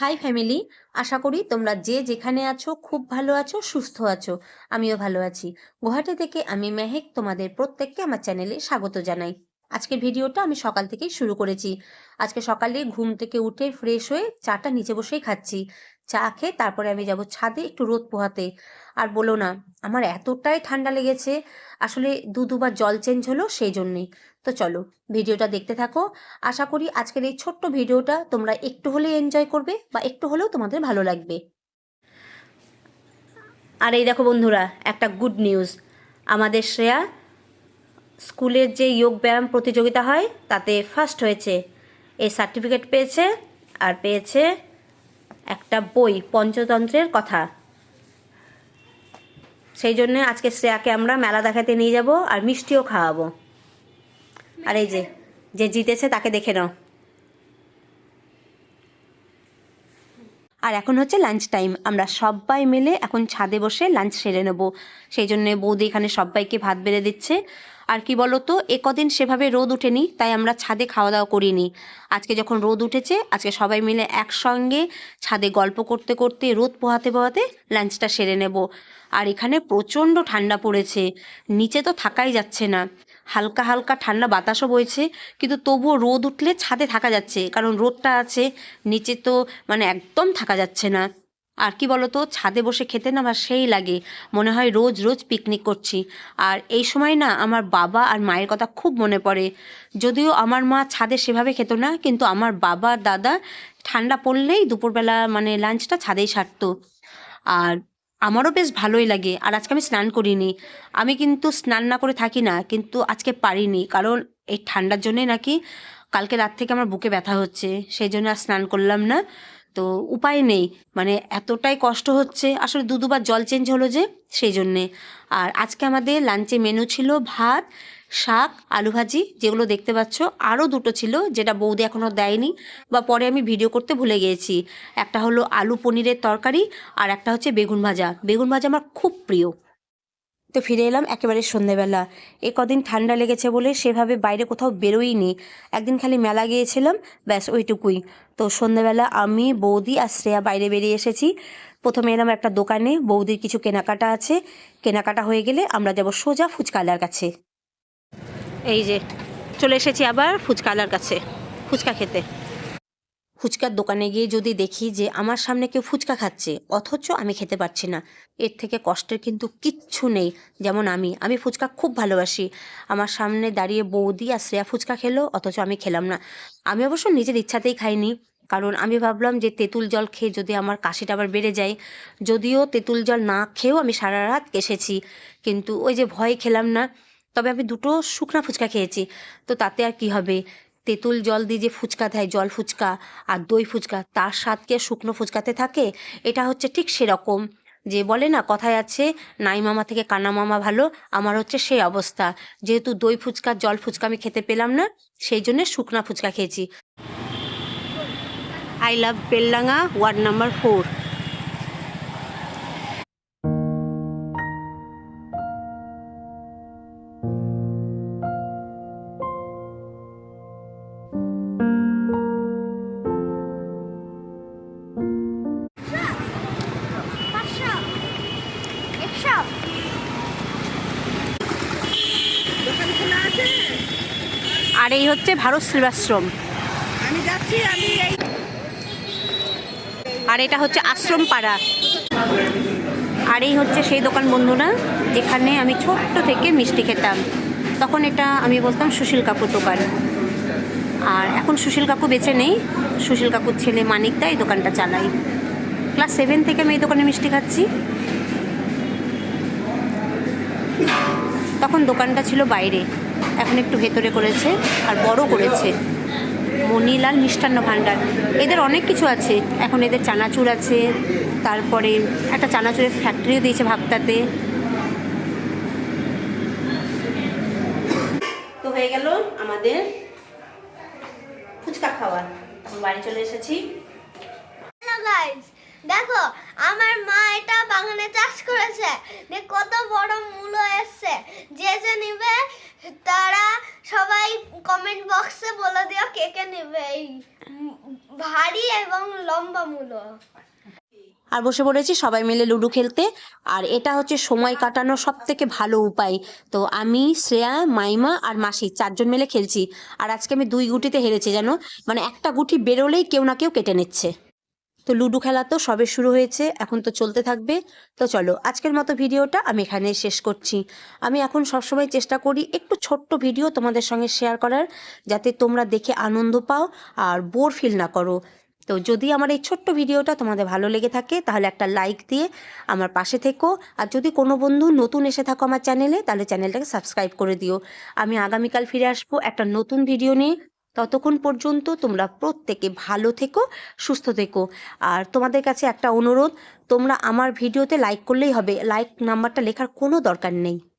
High family আশা করি তোমরা যে যেখানে আছো, খুব ভালো আছো, সুস্থ আছো। আমিও ভালো আছি। গুয়াহাটি থেকে আমি মেহেক তোমাদের প্রত্যেককে আমার চ্যানেলে স্বাগত জানাই। আজকের ভিডিওটা আমি সকাল থেকেই শুরু করেছি। আজকে সকালে ঘুম থেকে উঠে ফ্রেশ হয়ে চাটা নিচে বসেই খাচ্ছি। চা খেয়ে তারপরে আমি যাব ছাদে একটু রোদ পোহাতে। আর বলো না, আমার এতটাই ঠান্ডা লেগেছে, আসলে দু দুবার জল চেঞ্জ হলো সেই জন্যেই। তো চলো, ভিডিওটা দেখতে থাকো। আশা করি আজকের এই ছোট্ট ভিডিওটা তোমরা একটু হলেও এনজয় করবে বা একটু হলেও তোমাদের ভালো লাগবে। আর এই দেখো বন্ধুরা, একটা গুড নিউজ আমাদের শ্রেয়া স্কুলের যে যোগ ব্যায়াম প্রতিযোগিতা হয়, তাতে ফার্স্ট হয়েছে। এই সার্টিফিকেট পেয়েছে, আর পেয়েছে একটা বই, পঞ্চতন্ত্রের কথা। সেই জন্য আজকে শ্রেয়াকে আমরা মেলা দেখাতে নিয়ে যাব আর মিষ্টিও খাওয়াবো। আর এই যে যে জিতেছে তাকে দেখে নাও। আর এখন হচ্ছে লাঞ্চ টাইম আমরা সবাই মিলে এখন ছাদে বসে লাঞ্চ সেরে নেব। সেই জন্য বৌদি এখানে সবাইকে ভাত বেড়ে দিচ্ছে। আর কি বলো এ কদিন সেভাবে রোদ উঠেনি, তাই আমরা ছাদে খাওয়া দাওয়া করিনি। আজকে যখন রোদ উঠেছে, আজকে সবাই মিলে একসঙ্গে ছাদে গল্প করতে করতে, রোদ পোহাতে পোহাতে লাঞ্চটা সেরে নেব। আর এখানে প্রচণ্ড ঠান্ডা পড়েছে। নিচে তো থাকাই যাচ্ছে না। হালকা হালকা ঠান্ডা বাতাসও বইছে, কিন্তু তবুও রোদ উঠলে ছাদে থাকা যাচ্ছে, কারণ রোদটা আছে, নিচে তো মানে একদম থাকা যাচ্ছে না। আর কি বলতো, ছাদে বসে খেতে না আমার সেই লাগে, মনে হয় রোজ রোজ পিকনিক করছি। আর এই সময় না আমার বাবা আর মায়ের কথা খুব মনে পড়ে। যদিও আমার মা ছাদে সেভাবে খেত না, কিন্তু আমার বাবা, দাদা ঠান্ডা পড়লেই দুপুরবেলা মানে লাঞ্চটা ছাদেই সারতো। আর আমারও বেশ ভালোই লাগে, আর আজকে আমি স্নান করিনি। আমি কিন্তু স্নান না করে থাকি না, কিন্তু আজকে পারিনি, কারণ এই ঠান্ডার জন্যে নাকি কালকে রাত থেকে আমার বুকে ব্যথা হচ্ছে, সেই জন্য আর স্নান করলাম না। তো উপায় নেই। মানে এতটাই কষ্ট হচ্ছে। আসলে দু দুবার জল চেঞ্জ হলো যে, সেই জন্যে। আর আজকে আমাদের লাঞ্চে মেনু ছিল ভাত, শাক, আলু ভাজি, যেগুলো দেখতে পাচ্ছ। আরও দুটো ছিল, যেটা বৌদি এখনও দেয়নি বা পরে আমি ভিডিও করতে ভুলে গিয়েছি। একটা হলো আলু পনিরের তরকারি আর একটা হচ্ছে বেগুন ভাজা। বেগুন ভাজা আমার খুব প্রিয়। তো ফিরে এলাম একেবারে সন্ধেবেলা। এ কদিন ঠান্ডা লেগেছে বলে সেভাবে বাইরে কোথাও বেরোইনি। একদিন খালি মেলা গিয়েছিলাম, ব্যাস ওইটুকুই। তো সন্ধেবেলা আমি, বৌদি আর শ্রেয়া বাইরে বেরিয়ে এসেছি। প্রথমে এলাম একটা দোকানে, বৌদির কিছু কেনাকাটা আছে। কেনাকাটা হয়ে গেলে আমরা যাব সোজা ফুচকালার কাছে। এই যে, চলে এসেছি আবার ফুচকালার কাছে, ফুচকা খেতে। ফুচকার দোকানে গিয়ে যদি দেখি যে আমার সামনে কেউ ফুচকা খাচ্ছে, অথচ আমি খেতে পারছি না। এর থেকে কষ্টের কিন্তু কিচ্ছু নেই। যেমন আমি আমি ফুচকা খুব ভালোবাসি। আমার সামনে দাঁড়িয়ে বৌদি আর শ্রেয়া ফুচকা খেলো, অথচ আমি খেলাম না। আমি অবশ্য নিজের ইচ্ছাতেই খাইনি। কারণ আমি ভাবলাম যে তেঁতুল জল খেয়ে যদি আমার কাশিটা আবার বেড়ে যায়, যদিও তেঁতুল জল না খেয়েও আমি সারা রাত কেসেছি কিন্তু ওই যে ভয় খেলাম না। তবে আমি দুটো শুকনা ফুচকা খেয়েছি। তো তাতে আর কি হবে? তেঁতুল জল দিয়ে যে ফুচকা দেয়, জল ফুচকা আর দই ফুচকা, তার স্বাদ কি শুকনো ফুচকাতে থাকে? এটা হচ্ছে ঠিক সেরকম। যে বলে না, কথায় আছে, নাই মামা থেকে কানা মামা ভালো, আমার হচ্ছে সেই অবস্থা। যেহেতু দই ফুচকা, জল ফুচকা আমি খেতে পেলাম না, সেই জন্য শুকনা ফুচকা খেয়েছি। I love Beldanga ward number four আর এই হচ্ছে ভারত সেবাশ্রম আমি যাচ্ছি আমি এই আর এটা হচ্ছে আশ্রম পাড়া আর এই হচ্ছে সেই দোকান বন্ধুরা যেখানে আমি ছোট্ট থেকে মিষ্টি খেতাম। তখন এটা আমি বলতাম সুশীল কাকুর দোকান। আর এখন সুশীল কাকু বেঁচে নেই সুশীল কাকুর ছেলে মানিকদা এই দোকানটা চালাই ক্লাস সেভেন থেকে আমি এই দোকানে মিষ্টি খাচ্ছি। তখন দোকানটা ছিল বাইরে। এখন একটু ভেতরে করেছে আর বড় করেছে। মণিলাল মিষ্টান্ন ভাণ্ডার। এদের অনেক কিছু আছে। এখন এদের চানাচুর আছে। তারপরে একটা চানাচুরের ফ্যাক্টরিও দিয়েছে ভাবতাতে। তো হয়ে গেল আমাদের ফুচকা খাওয়া এখন বাড়ি চলে এসেছি। দেখো, আমার মা এটা বাগানে চাষ করেছে। কত বড় মূলো এসছে। যে যে নিবে, তারা সবাই কমেন্ট বক্সে বলে দিও কে কে নেবে। এই ভারী এবং লম্বা মূলো। আর বসে পড়েছি সবাই মিলে লুডো খেলতে। আর এটা হচ্ছে সময় কাটানোর সব থেকে ভালো উপায়। তো আমি, শ্রেয়া, মাইমা আর মাসি চারজন মিলে খেলছি। আর আজকে আমি দুই গুটিতে হেরেছি, জানো? মানে একটা গুটি বেরোলেই কেউ না কেউ কেটে নিচ্ছে। তো লুডো খেলা তো সবে শুরু হয়েছে, এখন তো চলতে থাকবে। তো চলো, আজকের মতো ভিডিওটা আমি এখানে শেষ করছি। আমি এখন সবসময় চেষ্টা করি একটু ছোট্ট ভিডিও তোমাদের সঙ্গে শেয়ার করার, যাতে তোমরা দেখে আনন্দ পাও আর বোর ফিল না করো। তো যদি আমার এই ছোট্ট ভিডিওটা তোমাদের ভালো লেগে থাকে, তাহলে একটা লাইক দিয়ে আমার পাশে থেকো। আর যদি কোনো বন্ধু নতুন এসে থাকো আমার চ্যানেলে, তাহলে চ্যানেলটাকে সাবস্ক্রাইব করে দিও। আমি আগামীকাল ফিরে আসব একটা নতুন ভিডিও নিয়ে। ততক্ষণ পর্যন্ত তোমরা প্রত্যেকে ভালো থেকো, সুস্থ থেকো। আর তোমাদের কাছে একটা অনুরোধ, তোমরা আমার ভিডিওতে লাইক করলেই হবে। লাইক নাম্বারটা লেখার কোনো দরকার নেই।